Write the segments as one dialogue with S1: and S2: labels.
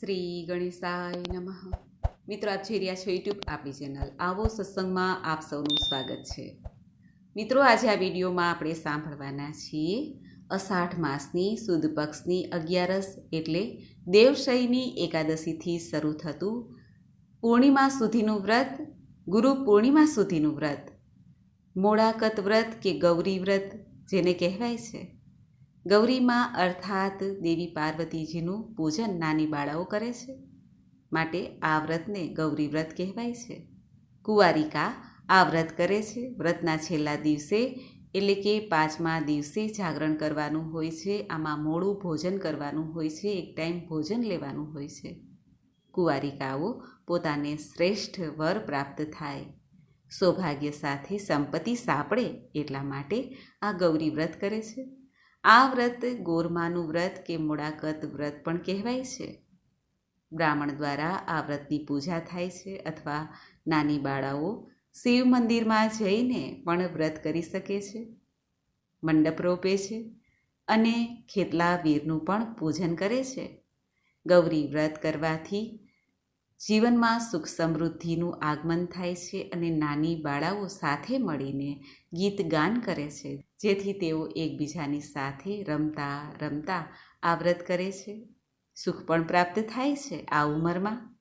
S1: શ્રી ગણેશાય નમઃ. મિત્રો, આપ જોઈ રહ્યા છો યુટ્યુબ આપણી ચેનલ આવો સત્સંગમાં આપ સૌનું સ્વાગત છે. મિત્રો, આજે આ વિડીયોમાં આપણે સાંભળવાના છીએ અષાઢ માસની સુદ પક્ષની અગિયારસ એટલે દેવશયની એકાદશીથી શરૂ થતું પૂર્ણિમા સુધીનું વ્રત, ગુરુ પૂર્ણિમા સુધીનું વ્રત, મોડાકત વ્રત કે ગૌરી વ્રત જેને કહેવાય છે. ગૌરીમાં અર્થાત દેવી પાર્વતીજીનું પૂજન નાની બાળાઓ કરે છે. માટે આ વ્રતને ગૌરી વ્રત કહેવાય છે. કુંવારિકા આ વ્રત કરે છે. વ્રતના છેલ્લા દિવસે એટલે કે પાંચમા દિવસે જાગરણ કરવાનું હોય છે. આમાં મોડું ભોજન કરવાનું હોય છે. એક ટાઈમ ભોજન લેવાનું હોય છે. કુંવારિકાઓ પોતાને શ્રેષ્ઠ વર પ્રાપ્ત થાય. સૌભાગ્ય સાથે સંપત્તિ સાંપડે એટલા માટે આ ગૌરી વ્રત કરે છે. આ વ્રત ગોરમાનું વ્રત કે મોડાકત વ્રત પણ કહેવાય છે. બ્રાહ્મણ દ્વારા આ વ્રતની પૂજા થાય છે અથવા નાની બાળાઓ શિવ મંદિરમાં જઈને પણ વ્રત કરી શકે છે. મંડપ રોપે છે અને ખેતલા વીરનું પણ પૂજન કરે છે. ગૌરી વ્રત કરવાથી જીવનમાં સુખ સમૃદ્ધિનું આગમન થાય છે અને નાની બાળાઓ સાથે મળીને ગીત ગાન કરે છે, જેથી તેઓ એકબીજાની સાથે રમતા રમતા આ વ્રત કરે છે. સુખ પણ પ્રાપ્ત થાય છે આ ઉંમરમાં.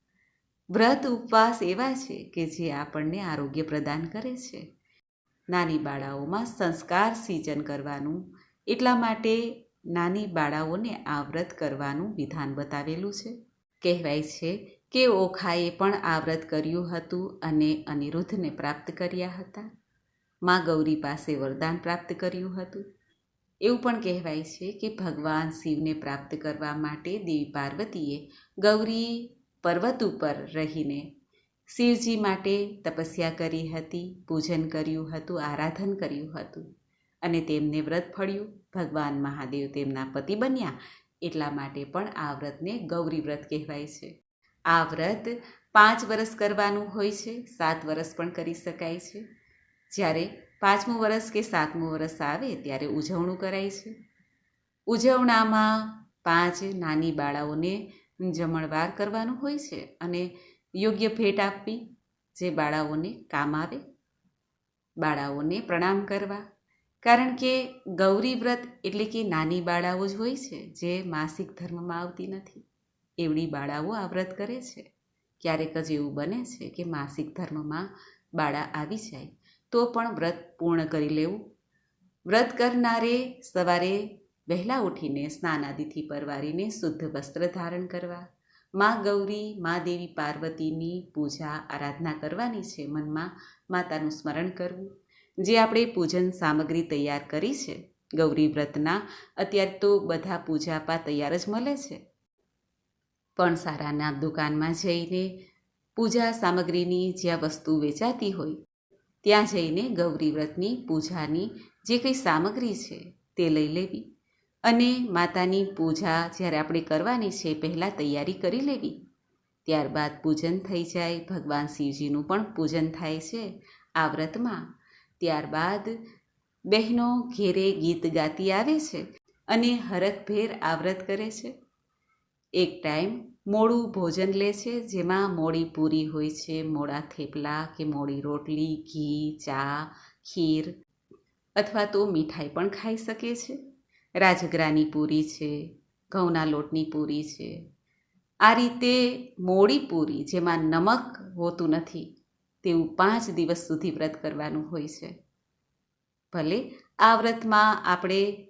S1: વ્રત ઉપવાસ એવા છે કે જે આપણને આરોગ્ય પ્રદાન કરે છે. નાની બાળાઓમાં સંસ્કાર સિંચન કરવાનું, એટલા માટે નાની બાળાઓને આ વ્રત કરવાનું વિધાન બતાવેલું છે. કહેવાય છે કે ઓખાએ પણ આ વ્રત કર્યું હતું અને અનિરુદ્ધને પ્રાપ્ત કર્યા હતા? મા ગૌરી પાસે વરદાન પ્રાપ્ત કર્યું હતું. એવું પણ કહેવાય છે કે ભગવાન શિવને પ્રાપ્ત કરવા માટે દેવી પાર્વતીએ ગૌરી પર્વત ઉપર રહીને શિવજી માટે તપસ્યા કરી હતી, પૂજન કર્યું હતું, આરાધન કર્યું હતું અને તેમને વ્રત ફળ્યું. ભગવાન મહાદેવ તેમના પતિ બન્યા. એટલા માટે પણ આ વ્રતને ગૌરી વ્રત કહેવાય છે. આ વ્રત પાંચ વર્ષ કરવાનું હોય છે, સાત વર્ષ પણ કરી શકાય છે. જ્યારે પાંચમું વર્ષ કે સાતમું વર્ષ આવે ત્યારે ઉજવણું કરાય છે. ઉજવણામાં પાંચ નાની બાળાઓને જમણવાર કરવાનું હોય છે અને યોગ્ય ભેટ આપવી જે બાળાઓને કામ આવે. બાળાઓને પ્રણામ કરવા. કારણ કે ગૌરી વ્રત એટલે કે નાની બાળાઓ જ હોય છે, જે માસિક ધર્મમાં આવતી નથી. એવડી બાળાઓ આ વ્રત કરે છે. ક્યારેક જ એવું બને છે કે માસિક ધર્મમાં બાળા આવી જાય તો પણ વ્રત પૂર્ણ કરી લેવું. વ્રત કરનારે સવારે વહેલા ઉઠીને સ્નાન આદિથી પરવારીને શુદ્ધ વસ્ત્ર ધારણ કરવા. મા ગૌરી, મા દેવી પાર્વતીની પૂજા આરાધના કરવાની છે મનમાં માતાનું સ્મરણ કરવું. જે આપણે પૂજન સામગ્રી તૈયાર કરી છે ગૌરી વ્રતના, અત્યારે તો બધા પૂજાપા તૈયાર જ મળે છે. પણ સારાના દુકાનમાં જઈને પૂજા સામગ્રીની જ્યાં વસ્તુ વેચાતી હોય, ત્યાં જઈને ગૌરી વ્રતની, પૂજાની જે કંઈ સામગ્રી છે તે લઈ લેવી અને માતાની પૂજા જ્યારે આપણે કરવાની છે પહેલાં તૈયારી કરી લેવી. ત્યારબાદ પૂજન થઈ જાય, ભગવાન શિવજીનું પણ પૂજન થાય છે આ વ્રતમાં. ત્યારબાદ બહેનો ઘેરે ગીત ગાતી આવે છે અને હરખભેર આ વ્રત કરે છે. એક ટાઈમ મોડું ભોજન લે છે, જેમાં મોડી પૂરી હોય છે, મોડા થેપલા કે મોડી રોટલી, ઘી, ચા, ખીર અથવા તો મીઠાઈ પણ ખાઈ શકે છે. રાજગરાની પૂરી છે, ઘઉંના લોટની પૂરી છે. આ રીતે મોડી પૂરી, જેમાં નમક હોતું નથી, તેવું પાંચ દિવસ સુધી વ્રત કરવાનું હોય છે. ભલે આ વ્રતમાં આપણે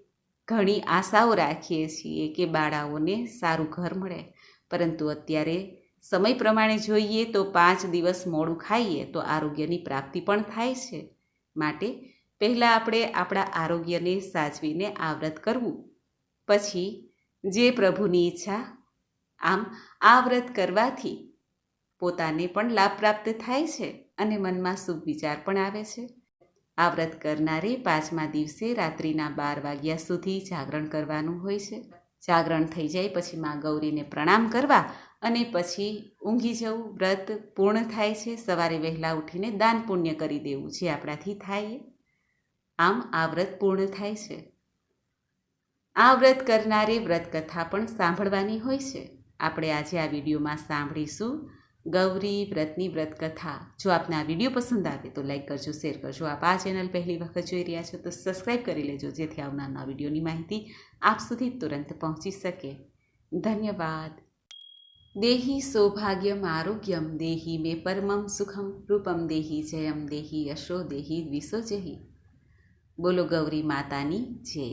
S1: ઘણી આશાઓ રાખીએ છીએ કે બાળાઓને સારું ઘર મળે પરંતુ અત્યારે સમય પ્રમાણે જોઈએ તો પાંચ દિવસ મોડું ખાઈએ તો આરોગ્યની પ્રાપ્તિ પણ થાય છે. માટે પહેલાં આપણે આપણા આરોગ્યને સાચવીને આ વ્રત કરવું. પછી જે પ્રભુની ઈચ્છા, આમ આ વ્રત કરવાથી પોતાને પણ લાભ પ્રાપ્ત થાય છે અને મનમાં શુભ વિચાર પણ આવે છે. આ વ્રત કરનારે પાંચમા દિવસે રાત્રિના બાર વાગ્યા સુધી જાગરણ કરવાનું હોય છે. જાગરણ થઈ જાય, પછી મા ગૌરીને પ્રણામ કરવા અને પછી ઊંઘી જવું. વ્રત પૂર્ણ થાય છે. સવારે વહેલા ઉઠીને દાન પુણ્ય કરી દેવું જે આપણાથી થાય. આમ આ વ્રત પૂર્ણ થાય છે. આ વ્રત કરનારે વ્રત કથા પણ સાંભળવાની હોય છે. આપણે આજે આ વિડીયોમાં સાંભળીશું ગૌરી, વ્રતની વ્રત કથા જો આપને આ વીડિયો પસંદ આવે તો લાઈક કરજો, શેર કરજો. આપ આ ચેનલ પહેલી વખત જોઈ રહ્યા છો તો સબસ્ક્રાઈબ કરી લેજો, જેથી આવનારના વિડીયોની માહિતી આપ સુધી તુરંત પહોંચી શકે. ધન્યવાદ. દેહી સૌભાગ્યમ આરોગ્યમ, દેહી મે પરમમ સુખમ, રૂપમ દેહી જયમ, દેહી યશો, દેહી દ્વિસો જહી. બોલો ગૌરી માતાની જય.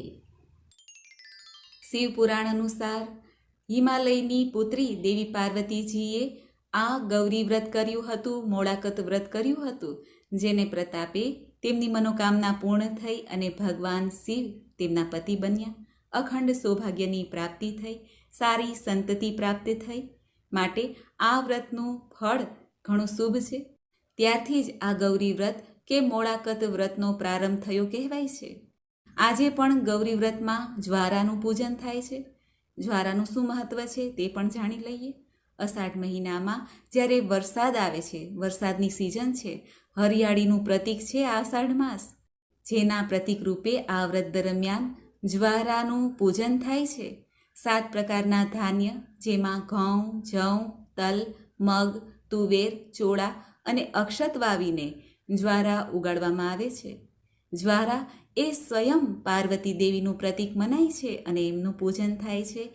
S1: શિવ પુરાણ અનુસાર હિમાલયની પુત્રી દેવી પાર્વતીજીએ આ ગૌરી વ્રત કર્યું હતું મોળાકત વ્રત કર્યું હતું, જેને પ્રતાપે તેમની મનોકામના પૂર્ણ થઈ અને ભગવાન શિવ તેમના પતિ બન્યા. અખંડ સૌભાગ્યની પ્રાપ્તિ થઈ, સારી સંતતિ પ્રાપ્ત થઈ. માટે આ વ્રતનું ફળ ઘણું શુભ છે. ત્યારથી જ આ ગૌરી વ્રત કે મોળાકત વ્રતનો પ્રારંભ થયો કહેવાય છે. આજે પણ ગૌરી વ્રતમાં જ્વારાનું પૂજન થાય છે. જ્વારાનું શું મહત્વ છે તે પણ જાણી લઈએ. અષાઢ મહિનામાં જ્યારે વરસાદ આવે છે, વરસાદની સિઝન છે, હરિયાળીનું પ્રતીક છે આષાઢ માસ. જેના પ્રતીક રૂપે આ વ્રત દરમિયાન જ્વારાનું પૂજન થાય છે. સાત પ્રકારના ધાન્ય જેમાં ઘઉં જવ તલ, મગ, તુવેર, ચોળા અને અક્ષત વાવીને જ્વારા ઉગાડવામાં આવે છે. જ્વારા એ સ્વયં પાર્વતી દેવીનું પ્રતીક મનાય છે અને એમનું પૂજન થાય છે.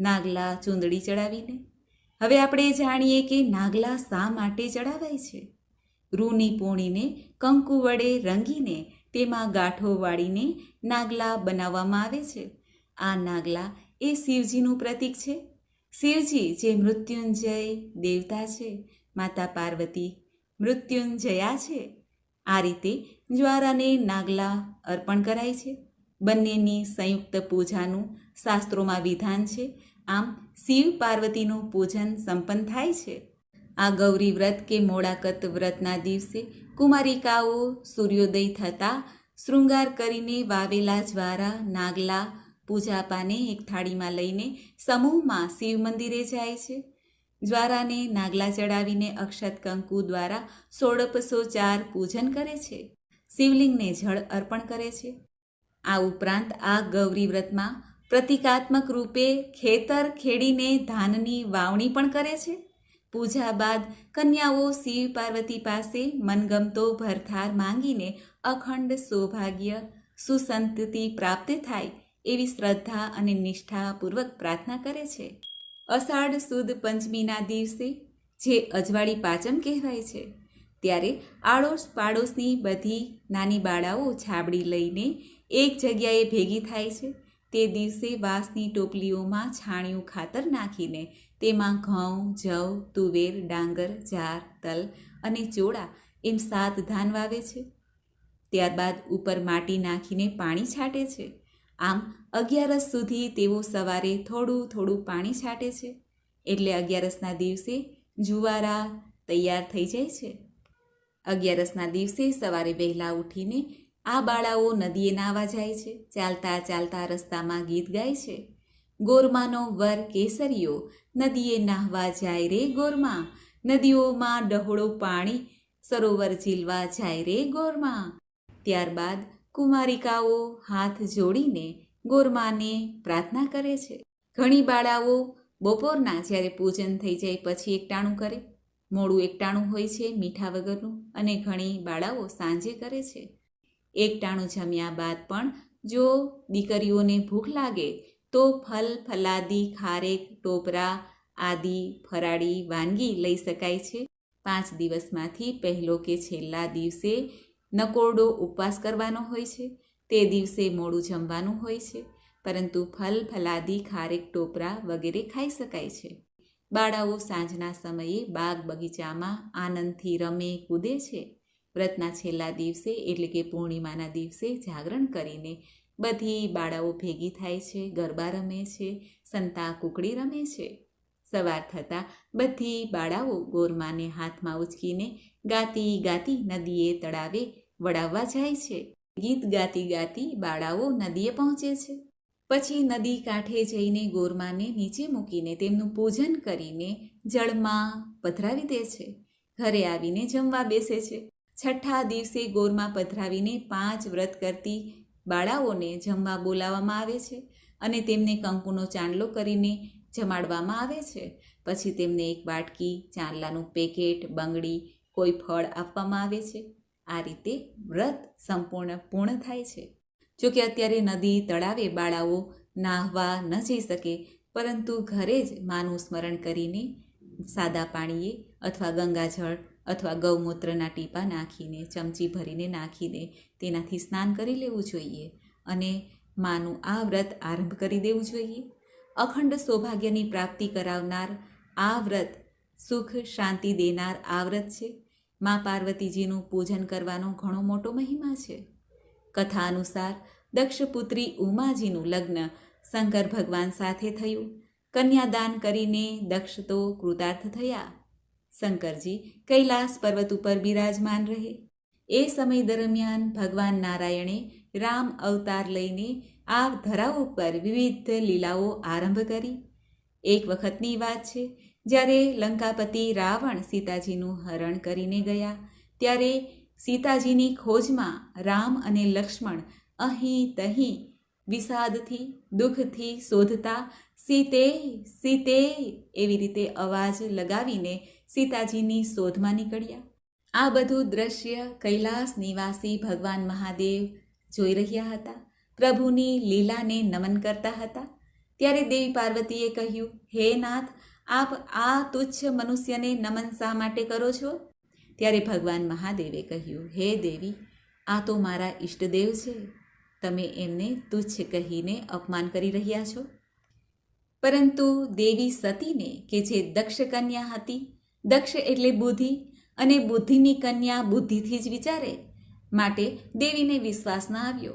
S1: નાગલા, ચૂંદડી ચડાવીને. હવે આપણે જાણીએ કે નાગલા શા માટે ચડાવાય છે? રૂની પોણીને કંકુ વડે રંગીને તેમાં ગાંઠો વાળીને નાગલા બનાવવામાં આવે છે. આ નાગલા એ શિવજીનું પ્રતીક છે. શિવજી જે મૃત્યુંજય દેવતા છે, માતા પાર્વતી મૃત્યુંજયા છે. આ રીતે જ્વારાને નાગલા અર્પણ કરાય છે. બંનેની સંયુક્ત પૂજાનું શાસ્ત્રોમાં વિધાન છે. આમ શિવ પાર્વતીનું પૂજન સંપન્ન થાય છે. આ ગૌરી વ્રત કે મોડાકત વ્રતના દિવસે કુમારિકાઓ સૂર્યોદય થતાં શૃંગાર કરીને વાવેલા જ્વારા, નાગલા, પૂજાપાને એક થાળીમાં લઈને સમૂહમાં શિવ મંદિરે જાય છે. જ્વારાને નાગલા ચડાવીને અક્ષત કંકુ દ્વારા સોળપસો ચાર પૂજન કરે છે. શિવલિંગને જળ અર્પણ કરે છે. આ ઉપરાંત આ ગૌરી વ્રતમાં પ્રતિકાત્મક રૂપે ખેતર ખેડીને ધાનની વાવણી પણ કરે છે. પૂજા બાદ કન્યાઓ શિવ પાર્વતી પાસે મનગમતો ભરથાર માંગીને અખંડ સૌભાગ્ય, સુસંતતિ પ્રાપ્ત થાય એવી શ્રદ્ધા અને નિષ્ઠાપૂર્વક પ્રાર્થના કરે છે. અષાઢ સુદ પંચમીના દિવસે જે અજવાળી પાચમ કહેવાય છે, ત્યારે આડોશ પાડોશની બધી નાની બાળાઓ છાબડી લઈને એક જગ્યાએ ભેગી થાય છે. તે દિવસે વાંસની ટોપલીઓમાં છાણિયું ખાતર નાખીને તેમાં ઘઉં, જવ, તુવેર, ડાંગર, જાર, તલ અને ચોળા એમ સાત ધાન વાવે છે. ત્યારબાદ ઉપર માટી નાખીને પાણી છાંટે છે. આમ અગિયારસ સુધી તેઓ સવારે થોડું થોડું પાણી છાંટે છે. એટલે અગિયારસના દિવસે જુવારા તૈયાર થઈ જાય છે. અગિયારસના દિવસે સવારે વહેલા ઉઠીને આ બાળાઓ નદીએ નાવા જાય છે, ચાલતા ચાલતા રસ્તામાં ગીત ગાય છે. ગોરમાનો વર કેસરીયો નદીએ નાહવા જાય રે ગોરમા, નદીઓમાં ડહોળો પાણી સરોવર ઝીલવા જાય રે ગોરમા. ત્યારબાદ કુમારિકાઓ હાથ જોડીને ગોરમાને પ્રાર્થના કરે છે. ઘણી બાળાઓ બપોરના જ્યારે પૂજન થઈ જાય પછી એકટાણું કરે. મોડું એકટાણું હોય છે મીઠા વગરનું અને ઘણી બાળાઓ સાંજે કરે છે. એકટાણું જમ્યા બાદ પણ જો દીકરીઓને ભૂખ લાગે, તો ફલ, ફલાદી, ખારેક, ટોપરા આદિ, ફરાળી વાનગી લઈ શકાય છે. પાંચ દિવસમાંથી પહેલો કે છેલ્લા દિવસે નકોરડો ઉપવાસ કરવાનો હોય છે. તે દિવસે મોડું જમવાનું હોય છે, પરંતુ ફલ, ફલાદી, ખારેક, ટોપરા વગેરે ખાઈ શકાય છે. બાળાઓ સાંજના સમયે બાગ બગીચામાં આનંદથી રમે, કૂદે છે. વ્રતના છેલ્લા દિવસે એટલે કે પૂર્ણિમાના દિવસે જાગરણ કરીને બધી બાળાઓ ભેગી થાય છે, ગરબા રમે છે, સંતા કુકડી રમે છે. સવાર થતાં બધી બાળાઓ ગોરમાને હાથમાં ઉચકીને ગાતી ગાતી નદીએ તળાવે વડાવવા જાય છે. ગીત ગાતી ગાતી બાળાઓ નદીએ પહોંચે છે. પછી નદી કાંઠે જઈને ગોરમાને નીચે મૂકીને તેમનું પૂજન કરીને જળમાં પધરાવી દે છે. ઘરે આવીને જમવા બેસે છે. છઠ્ઠા દિવસે ગોરમાં પધરાવીને પાંચ વ્રત કરતી બાળાઓને જમવા બોલાવવામાં આવે છે અને તેમને કંકુનો ચાંદલો કરીને જમાડવામાં આવે છે. પછી તેમને એક વાટકી, ચાંદલાનું પેકેટ, બંગડી, કોઈ ફળ આપવામાં આવે છે. આ રીતે વ્રત સંપૂર્ણ પૂર્ણ થાય છે. જોકે અત્યારે નદી તળાવે બાળાઓ નાહવા ન જઈ શકે, પરંતુ ઘરે જ માનું સ્મરણ કરીને સાદા પાણીએ અથવા ગંગાજળ અથવા ગૌમૂત્રના ટીપા નાખીને, ચમચી ભરીને નાખીને તેનાથી સ્નાન કરી લેવું જોઈએ અને માનું આ વ્રત આરંભ કરી દેવું જોઈએ. અખંડ સૌભાગ્યની પ્રાપ્તિ કરાવનાર આ વ્રત સુખ શાંતિ દેનાર આ વ્રત છે. મા પાર્વતીજીનું પૂજન કરવાનો ઘણો મોટો મહિમા છે. કથા અનુસાર દક્ષપુત્રી ઉમાજીનું લગ્ન શંકર ભગવાન સાથે થયું. કન્યાદાન કરીને દક્ષ તો કૃતાર્થ થયા. શંકરજી કૈલાસ પર્વત ઉપર બિરાજમાન રહે. એ સમય દરમિયાન ભગવાન નારાયણે રામ અવતાર લઈને આ ધરા ઉપર વિવિધ લીલાઓ આરંભ કરી. એક વખતની વાત છે, જ્યારે લંકાપતિ રાવણ સીતાજીનું હરણ કરીને ગયા, ત્યારે સીતાજીની ખોજમાં રામ અને લક્ષ્મણ અહીં તહીં વિષાદથી, દુઃખથી શોધતા, સીતે સીતે, એવી રીતે અવાજ લગાવીને સીતાજીની શોધમાં નીકળ્યા. આ બધું દ્રશ્ય કૈલાસ નિવાસી ભગવાન મહાદેવ જોઈ રહ્યા હતા. પ્રભુની લીલાને નમન કરતા હતા. ત્યારે દેવી પાર્વતીએ કહ્યું, હે નાથ, આપ આ તુચ્છ મનુષ્યને નમન શા માટે કરો છો? ત્યારે ભગવાન મહાદેવે કહ્યું, હે દેવી, આ તો મારા ઈષ્ટદેવ છે. તમે એમને તુચ્છ કહીને અપમાન કરી રહ્યા છો. પરંતુ દેવી સતીને, કે જે દક્ષ કન્યા હતી દક્ષ એટલે બુદ્ધિ અને બુદ્ધિની કન્યા બુદ્ધિથી જ વિચારે. માટે દેવીને વિશ્વાસ ન આવ્યો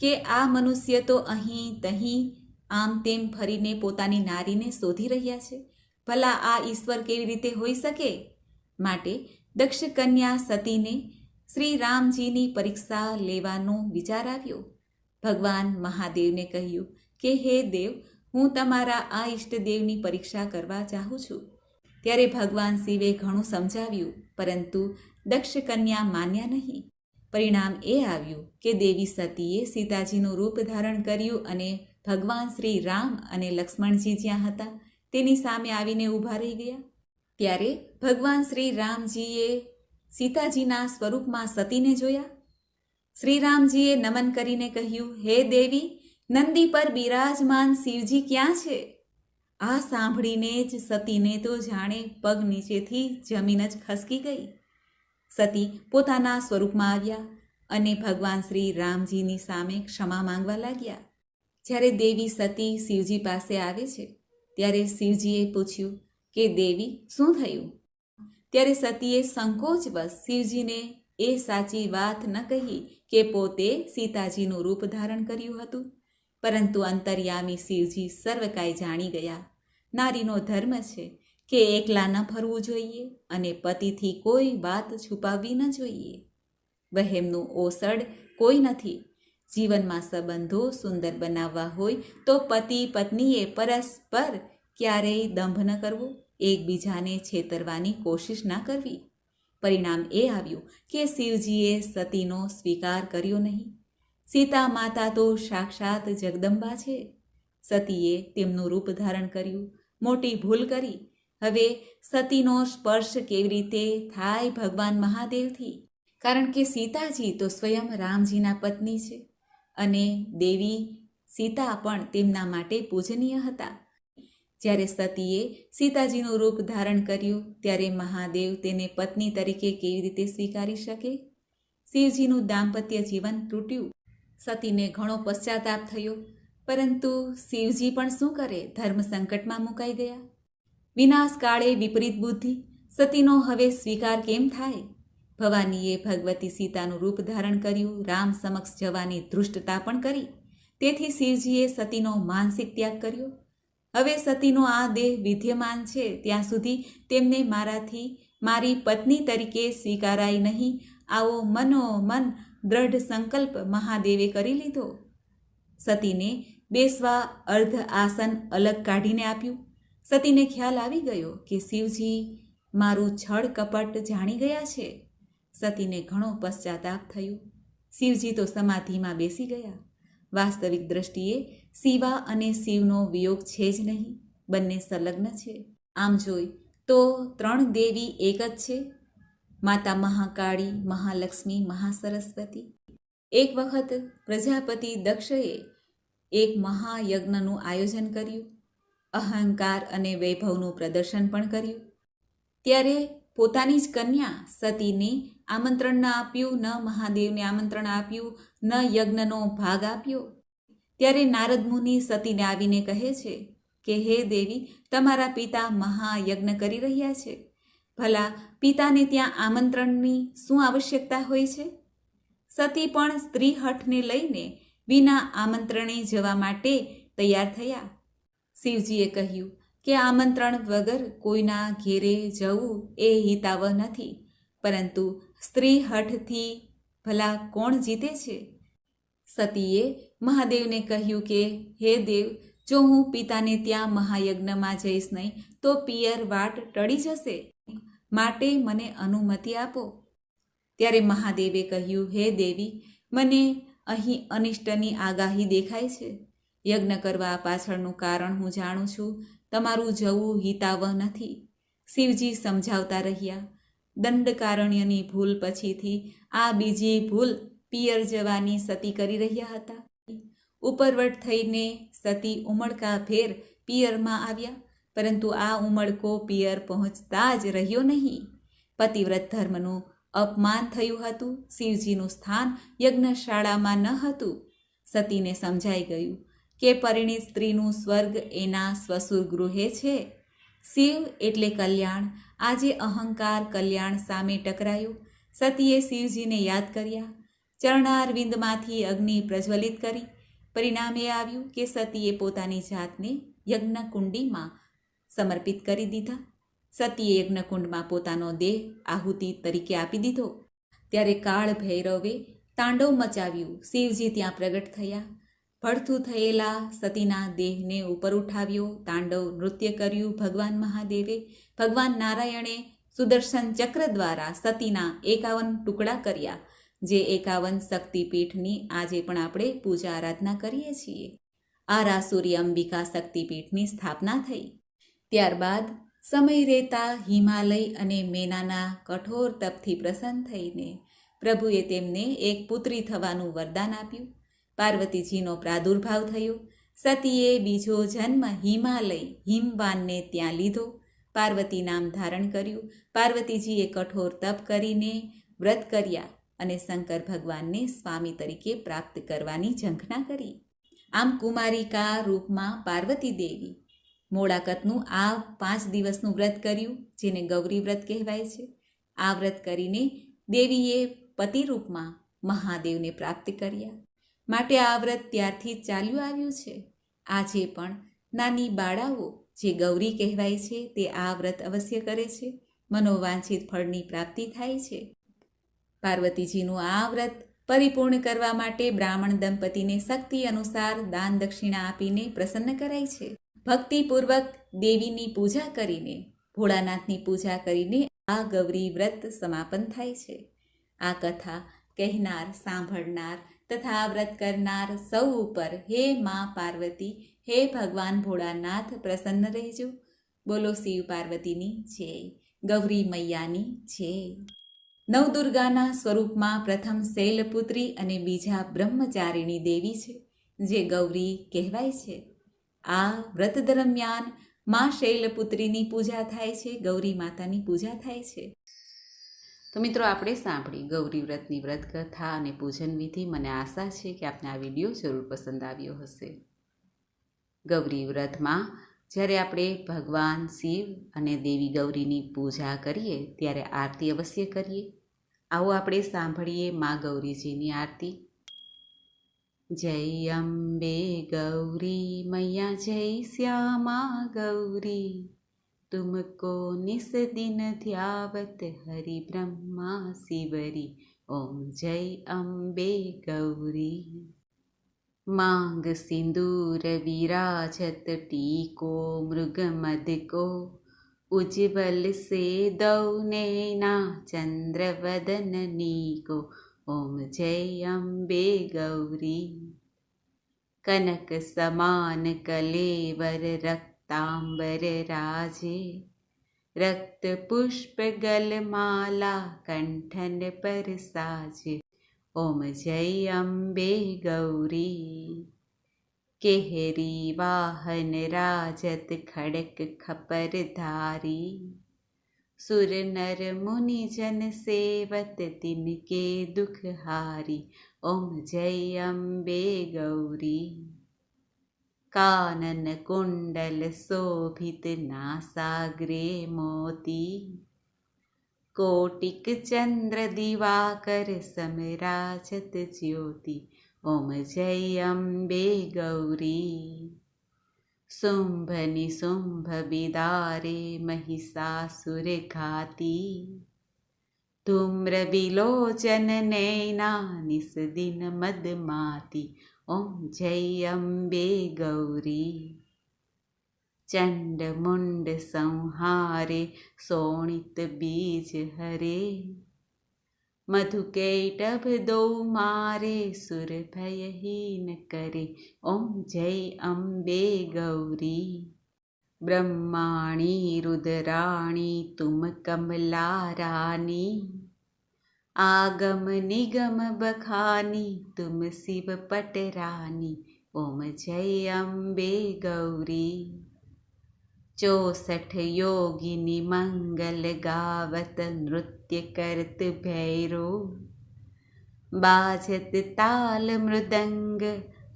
S1: કે આ મનુષ્ય તો અહીં તહીં આમ તેમ ફરીને પોતાની નારીને શોધી રહ્યા છે. ભલા આ ઈશ્વર કેવી રીતે હોઈ શકે? માટે દક્ષ કન્યા સતીને શ્રી રામજીની પરીક્ષા લેવાનો વિચાર આવ્યો. ભગવાન મહાદેવને કહ્યું કે, હે દેવ, હું તમારા આ ઈષ્ટદેવની પરીક્ષા કરવા ચાહું છું. ત્યારે ભગવાન શિવે ઘણું સમજાવ્યું, પરંતુ દક્ષ કન્યા માન્યા નહીં. પરિણામ એ આવ્યું કે દેવી સતીએ સીતાજીનું રૂપ ધારણ કર્યું અને ભગવાન શ્રી રામ અને લક્ષ્મણજી જ્યાં હતા, તેની સામે આવીને ઊભા રહી ગયા. ત્યારે ભગવાન શ્રી રામજીએ સીતાજીના સ્વરૂપમાં સતીને જોયા. શ્રીરામજીએ નમન કરીને કહ્યું, હે દેવી, નંદી પર બિરાજમાન શિવજી ક્યાં છે? આ સાંભળીને જ સતીને તો જાણે પગ નીચેથી જમીન જ ખસકી ગઈ. સતી પોતાના સ્વરૂપમાં આવ્યા અને ભગવાન શ્રી રામજીની સામે ક્ષમા માંગવા લાગ્યા. જ્યારે દેવી સતી શિવજી પાસે આવે છે, ત્યારે શિવજીએ પૂછ્યું કે, દેવી, શું થયું? ત્યારે સતીએ સંકોચવશ શિવજીને એ સાચી વાત ન કહી કે પોતે સીતાજીનું રૂપ ધારણ કર્યું હતું, પરંતુ અંતર્યામી શિવજી સર્વકાય જાણી ગયા. નારીનો ધર્મ છે કે એકલા ન ફરવું જોઈએ અને પતિથી કોઈ વાત છુપાવવી ન જોઈએ. વહેમનું ઓસડ કોઈ નથી. જીવનમાં સંબંધો સુંદર બનાવવા હોય તો પતિ પત્નીએ પરસ્પર ક્યારેય દંભ ન કરવો, એકબીજાને છેતરવાની કોશિશ ના કરવી. પરિણામ એ આવ્યું કે શિવજીએ સતીનો સ્વીકાર કર્યો નહીં. સીતા માતા તો સાક્ષાત જગદંબા છે. સતીએ તેમનું રૂપ ધારણ કર્યું મોટી ભૂલ કરી. હવે સતીનો સ્પર્શ કેવી રીતે થાય ભગવાન મહાદેવથી? કારણ કે સીતાજી તો સ્વયં રામજીના પત્ની છે અને દેવી સીતા પણ તેમના માટે પૂજનીય હતા. જ્યારે સતીએ સીતાજીનું રૂપ ધારણ કર્યું, ત્યારે મહાદેવ તેને પત્ની તરીકે કેવી રીતે સ્વીકારી શકે? શિવજીનું દાંપત્ય જીવન તૂટ્યું. સતીને ઘણો પશ્ચાતાપ થયો. પરંતુ શિવજી પણ શું કરે? ધર્મ સંકટમાં મુકાઈ ગયા. વિનાશ કાળે વિપરીત બુદ્ધિ સતીનો હવે સ્વીકાર કેમ થાય? ભવાનીએ ભગવતી સીતાનું રૂપ ધારણ કર્યું, રામ સમક્ષ જવાની ધૃષ્ટતા પણ કરી. તેથી શિવજીએ સતીનો માનસિક ત્યાગ કર્યો. હવે સતીનો આ દેહ વિદ્યમાન છે. ત્યાં સુધી તેમને મારાથી મારી પત્ની તરીકે સ્વીકારાય નહીં. આવો મનોમન દ્રઢ સંકલ્પ મહાદેવે કરી લીધો. સતીને બેસવા અર્ધ આસન અલગ કાઢીને આપ્યું. સતીને ખ્યાલ આવી ગયો કે શિવજી મારું છળ કપટ જાણી ગયા છે. સતીને ઘણો પશ્ચાતાપ થયો. શિવજી તો સમાધિમાં બેસી ગયા. વાસ્તવિક દ્રષ્ટિએ શિવા અને શિવનો વિયોગ છે જ નહીં, બંને સંલગ્ન છે. આમ જોઈ તો ત્રણ દેવી એક જ છે. માતા મહાકાળી, મહાલક્ષ્મી, મહાસરસ્વતી. એક વખત પ્રજાપતિ દક્ષએ એક મહાયજ્ઞનું આયોજન કર્યું. અહંકાર અને વૈભવનું પ્રદર્શન પણ કર્યું. ત્યારે પોતાની જ કન્યા સતીને આમંત્રણ ન આપ્યું, ન મહાદેવને આમંત્રણ આપ્યું, ન યજ્ઞનો ભાગ આપ્યો. ત્યારે નારદ મુનિ સતીને આવીને કહે છે કે, હે દેવી, તમારા પિતા મહાયજ્ઞ કરી રહ્યા છે. ભલા પિતાને ત્યાં આમંત્રણની શું આવશ્યકતા હોય છે? સતી પણ સ્ત્રી હઠને લઈને વિના આમંત્રણે જવા માટે તૈયાર થયા. શિવજીએ કહ્યું કે આમંત્રણ વગર કોઈના ઘેરે જવું એ હિતાવહ નથી, પરંતુ સ્ત્રી હઠથી ભલા કોણ જીતે છે? સતીએ મહાદેવને કહ્યું કે, હે દેવ, જો હું પિતાને ત્યાં મહાયજ્ઞમાં જઈશ નહીં, તો પિયર વાટ ટળી જશે. માટે મને અનુમતિ આપો. ત્યારે મહાદેવે કહ્યું, હે દેવી, મને અહીં અનિષ્ટની આગાહી દેખાય છે? યજ્ઞ કરવા પાછળનું કારણ હું જાણું છું. તમારું જવું હિતાવહ નથી. શિવજી સમજાવતા રહ્યા. દંડકારણ્યની ભૂલ પછીથી આ બીજી ભૂલ પિયર જવાની સતી કરી રહ્યા હતા. ઉપરવટ થઈને સતી ઉમળકા ફેર પિયરમાં આવ્યા, પરંતુ આ ઉમળકો પિયર પહોંચતા જ રહ્યો નહીં. પતિવ્રત ધર્મનું અપમાન થયું હતું. શિવજીનું સ્થાન યજ્ઞશાળામાં ન હતું. સતીને સમજાઈ ગયું કે પરિણીત સ્ત્રીનું સ્વર્ગ એના સ્વસુર ગૃહે છે. શિવ એટલે કલ્યાણ. આજે અહંકાર કલ્યાણ સામે ટકરાયો. સતીએ શિવજીને યાદ કર્યા. ચરણારવિંદમાંથી અગ્નિ પ્રજ્વલિત કરી. પરિણામે આવ્યું કે સતીએ પોતાની જાતને યજ્ઞકુંડીમાં સમર્પિત કરી દીધા. સતીએ યજ્ઞકુંડમાં પોતાનો દેહ આહુતિ તરીકે આપી દીધો. ત્યારે કાળ ભૈરવે તાંડવ મચાવ્યું. શિવજી ત્યાં પ્રગટ થયા. ભડથું થયેલા સતીના દેહને ઉપર ઉઠાવ્યો. તાંડવ નૃત્ય કર્યું ભગવાન મહાદેવે. ભગવાન નારાયણે સુદર્શન ચક્ર દ્વારા સતીના એકાવન ટુકડા કર્યા, જે એકાવન શક્તિપીઠની આજે પણ આપણે પૂજા આરાધના કરીએ છીએ. આ રાસુરી અંબિકા શક્તિપીઠની સ્થાપના થઈ. ત્યારબાદ સમય રહેતા હિમાલય અને મેનાના કઠોર તપથી પ્રસન્ન થઈને પ્રભુએ તેમને એક પુત્રી થવાનું વરદાન આપ્યું. પાર્વતીજીનો પ્રાદુર્ભાવ થયો. સતીએ બીજો જન્મ હિમાલય હિમવાનને ત્યાં લીધો. પાર્વતી નામ ધારણ કર્યું. પાર્વતીજીએ કઠોર તપ કરીને વ્રત કર્યા અને શંકર ભગવાનને સ્વામી તરીકે પ્રાપ્ત કરવાની ઝંખના કરી. આમ કુમારિકા રૂપમાં પાર્વતી દેવી મોડાકતનું આ પાંચ દિવસનું વ્રત કર્યું, જેને ગૌરી વ્રત કહેવાય છે. આ વ્રત કરીને દેવીએ પતિરૂપમાં મહાદેવને પ્રાપ્ત કર્યા. માટે આ વ્રત ત્યારથી ચાલ્યું આવ્યું છે. આજે પણ નાની બાળાઓ જે ગૌરી કહેવાય છે, તે આ વ્રત અવશ્ય કરે છે. મનોવાંછિત ફળની પ્રાપ્તિ થાય છે. પાર્વતીજીનું આ વ્રત પરિપૂર્ણ કરવા માટે બ્રાહ્મણ દંપતીને શક્તિ અનુસાર દાન દક્ષિણા આપીને પ્રસન્ન કરાય છે. ભક્તિપૂર્વક દેવીની પૂજા કરીને, ભોળાનાથની પૂજા કરીને આ ગૌરી વ્રત સમાપન થાય છે. આ કથા કહેનાર, સાંભળનાર તથા આ વ્રત કરનાર સૌ ઉપર હે મા પાર્વતી, હે ભગવાન ભોળાનાથ પ્રસન્ન રહેજો. બોલો શિવ પાર્વતીની જય, ગૌરી મૈયાની જય. નવદુર્ગાના સ્વરૂપમાં પ્રથમ શૈલપુત્રી અને બીજા બ્રહ્મચારિણી દેવી છે, જે ગૌરી કહેવાય છે. આ વ્રત દરમિયાન મા શૈલપુત્રીની પૂજા થાય છે, ગૌરી માતાની પૂજા થાય છે. તો મિત્રો, આપણે સાંભળી ગૌરી વ્રતની વ્રત કથા અને પૂજન વિધિ. મને આશા છે કે આપને આ વીડિયો જરૂર પસંદ આવ્યો હશે. ગૌરી વ્રતમાં જ્યારે આપણે ભગવાન, શિવ અને દેવી ગૌરીની પૂજા કરીએ, ત્યારે આરતી અવશ્ય કરીએ. આવો આપણે સાંભળીએ મા ગૌરીજીની આરતી. જય અંબે ગૌરી મૈયા જય શ્યામા ગૌરી તુમકો નિસ દિન ધ્યાવત હરિ બ્રહ્મા શિવરી ઓમ જય અંબે ગૌરી માંગ સિંદૂર વિરાજત ટીકો મૃગમદકો ઉજ્જવલ સે દૌને ના ચંદ્રવદન નીકો ઓમ જય અંબે ગૌરી કનક સમાન કલેવર રક્તાંબર રાજે રક્ત પુષ્પ ગલમાલા કંઠન પર સાજે ઓમ જય અંબે ગૌરી કેહરી વાહન રાજત ખડક ખપર ધારી સુર નર મુનિ જન સેવત તિનકે દુખ હારી ઓમ જય અંબે ગૌરી કાનન કુંડલ શોભિત નાસાગ્રે મોતી કોટિક ચંદ્ર દિવાકર સમરાજત જ્યોતિ ઓમ જય અંબે ગૌરી શુંભ નિશુંભ બિદારે મહિષાસુર ઘાતી ધૂમ્ર વિલોચન નૈના નિષદિન મદમાતી ઓમ જય અંબે ગૌરી ચંડ મુંડ સંહારે સોણિત બીજ હરે મધુકૈટભ દો મારે સુર ભયહીન કરે ઓમ જય અંબે ગૌરી બ્રહ્માણી રુદ્રાણી તુમ કમલા રાની આગમ નિગમ બખાની તુમ શિવ પટરાની ઓમ જય અંબે ગૌરી ચોસઠ યોગિની મંગલ ગાવત નૃત્ય नृत्य करत भैरो। बाजत ताल मृदंग,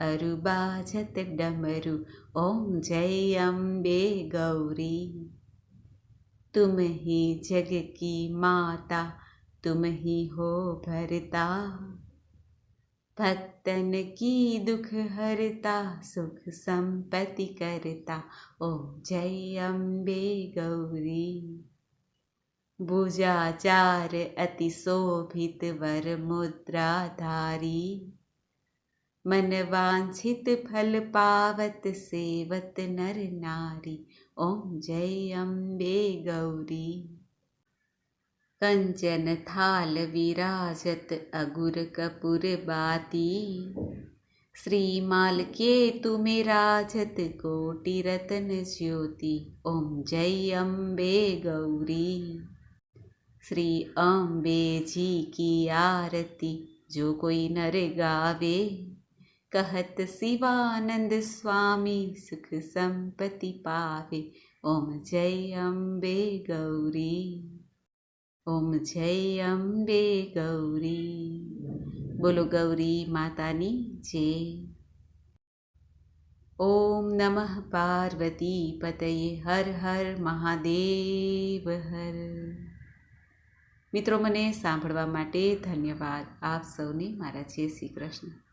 S1: अरु बाजत डमरु। ओम जय अम्बे गौरी। तुम ही जग की माता, तुम ही हो भरता। भक्तन की दुख हरता, सुख संपत्ति करता। ओम जय अम्बे गौरी। ભુજાચાર અતિશોભિત વર મુદ્રાધારી મન વાંછિત ફલ પાવત સેવત નર નારી ઓમ જય અંબે ગૌરી કંચન થાલ વિરાજત અગુર કપુર બાતી શ્રીમાલ કેતુ મે રાજત કોટિ રતન જ્યોતિ ઓમ જય અંબે ગૌરી श्री अम्बे जी की आरती, जो कोई नर गावे। कहत शिवानंद स्वामी सुख संपत्ति पावे। ओम जय अम्बे गौरी। ओम जय अम्बे गौरी। बोलो गौरी मातानी, जय। ओम नमः पार्वती, पतये हर हर महादेव हर। મિત્રો મને સાંભળવા માટે ધન્યવાદ. આપ સૌને મારા જય શ્રી કૃષ્ણ.